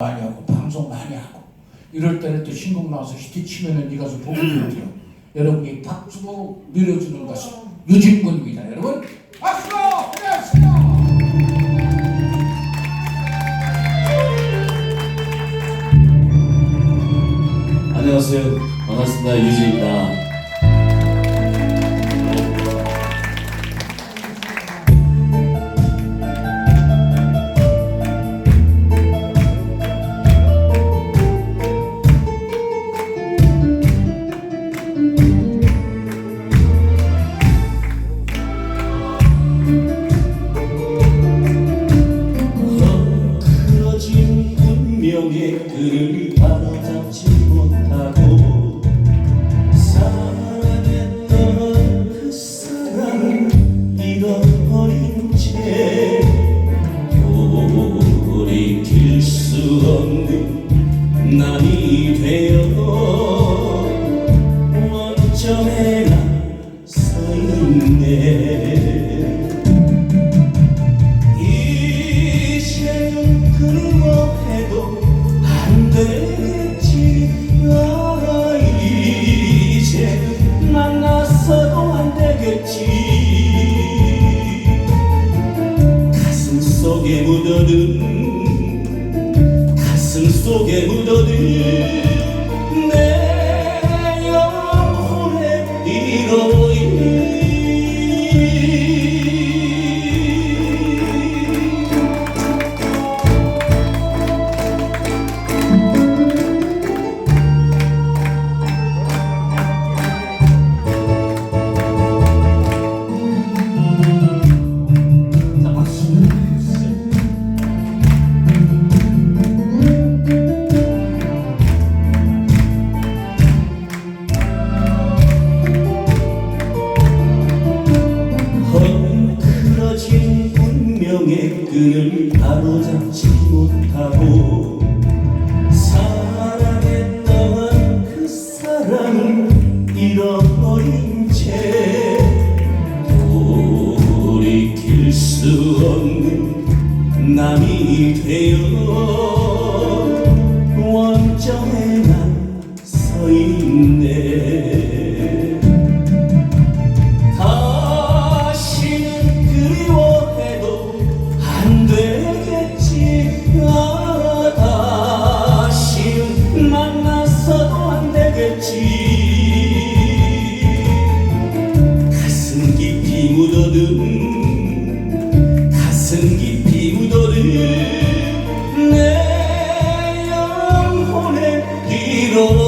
많이 하고 방송 많이 하고 이럴 때는 또 신곡 나와서 히트 치면은 네가 서 보기 좋죠. 여러분이 박수로 밀어주는 것이 유진군입니다. 여러분 박수로 안녕하세요. 안녕하세요. 반갑습니다. 유진입니다. 남이 되어 원점에 나서 있네. 이제는 그리워해도 안 되겠지 아, 이제는 만나서도 안 되겠지. 가슴 속에 묻어둔 속에 묻어둔 내 영혼의 이로이 끈을 바로잡지 못하고 사랑했던 그 사랑을 잃어버린 채 돌이킬 수 없는 남이 되어 묻